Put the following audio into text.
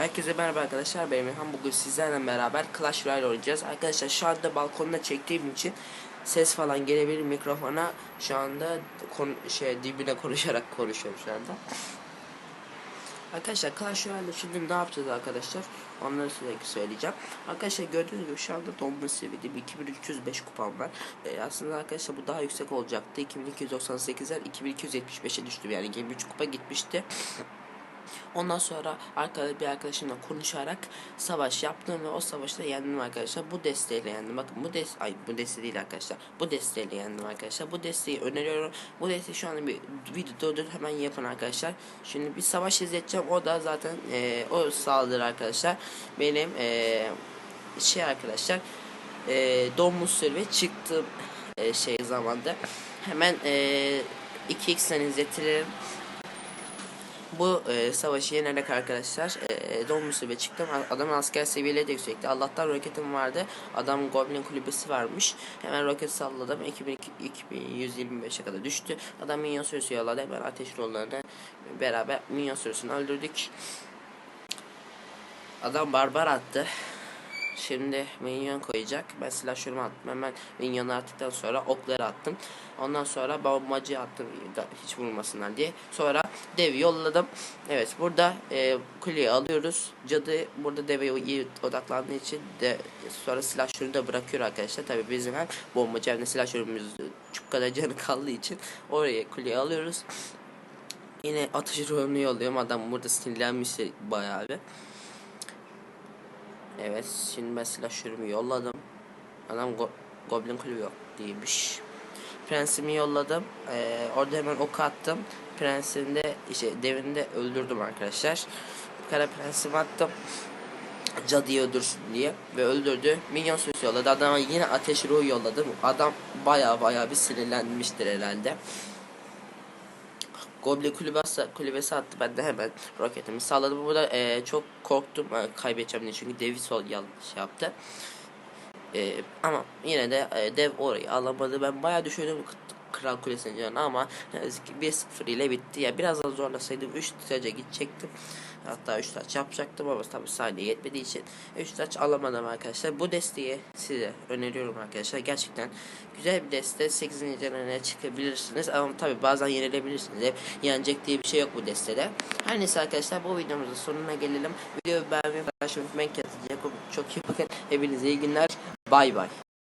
Herkese merhaba arkadaşlar ben Emirhan bugün sizlerle beraber Clash Royale oynayacağız. Arkadaşlar şu anda balkonda çektiğim için ses falan gelebilir mikrofona. Şu anda kon şey dibine konuşarak konuşuyorum şu anda. Arkadaşlar Clash Royale'de şimdi ne yapacağız arkadaşlar? Onları size söyleyeceğim. Arkadaşlar gördüğünüz gibi şu anda donma seviyede 2305 kupam var. Ee, Aslında arkadaşlar bu daha yüksek olacaktı. 2298'den 2275'e düştü. Yani 23 kupa gitmişti Ondan sonra arkada bir arkadaşımla konuşarak savaş yaptım ve o savaşta yendim arkadaşlar. Bu desteğiyle yendim. Bakın bu des ay bu deste değil arkadaşlar. Bu desteğiyle yendim arkadaşlar. Bu desteği öneriyorum. Bu desteği şu anda bir video durdur hemen yapın arkadaşlar. Şimdi bir savaş izleteceğim. O da zaten e, o sağladır arkadaşlar. Benim e, şey arkadaşlar e, domuz sürü çıktığım e, şey zamanda hemen e, 2x'ten izletirim bu e, savaşı yenerek arkadaşlar e, Don Musube çıktım. Adamın asker seviyeleri de yüksekti. Allah'tan roketim vardı. Adam Goblin kulübesi varmış. Hemen roket salladım. 2125'e kadar düştü. Adam minyon sürüsü yolladı. Hemen ateş rollarını beraber minyon sürüsünü öldürdük. Adam barbar attı. Şimdi minyon koyacak. Ben silahşörümü attım. Hemen minyonu attıktan sonra okları attım. Ondan sonra bombacı attım hiç vurmasınlar diye. Sonra devi yolladım. Evet burada e, kuleyi alıyoruz. Cadı burada deve iyi odaklandığı için de sonra silahşörünü de bırakıyor arkadaşlar. Tabi bizim hem bombacı hem de silahşörümüz çok kadar canı kaldığı için oraya kuleyi alıyoruz. Yine atış rolünü yolluyorum. Adam burada sinirlenmiş bayağı bir. Evet şimdi ben silahşörümü yolladım. Adam go Goblin kulübü yok değilmiş. Prensimi yolladım. Ee, orada hemen ok attım. Prensini de işte devini de öldürdüm arkadaşlar. Kara prensimi attım. Cadıyı öldürsün diye ve öldürdü. Minyon sürüsü yolladı. Adama yine ateş ruhu yolladım. Adam baya baya bir sinirlenmiştir herhalde. Goblin kulübesi, kulübesi attı. Ben de hemen roketimi salladım. Burada e, çok korktum e, kaybedeceğim diye. Çünkü devi sol yanlış yaptı. E, ama yine de e, dev orayı alamadı. Ben bayağı düşündüm Kral Kulesi'nin canını ama ne yazık ki 1-0 ile bitti. Ya biraz daha zorlasaydım 3 taca gidecektim. Hatta 3 taç yapacaktım ama tabi saniye yetmediği için 3 taç alamadım arkadaşlar. Bu desteği size öneriyorum arkadaşlar. Gerçekten güzel bir deste. 8. canına çıkabilirsiniz. Ama tabi bazen yenilebilirsiniz. Hep yenecek diye bir şey yok bu destede. Her neyse arkadaşlar bu videomuzun sonuna gelelim. Videoyu beğenmeyi paylaşmayı unutmayın. Kendinize çok iyi bakın. Hepinize iyi günler. Bay bay.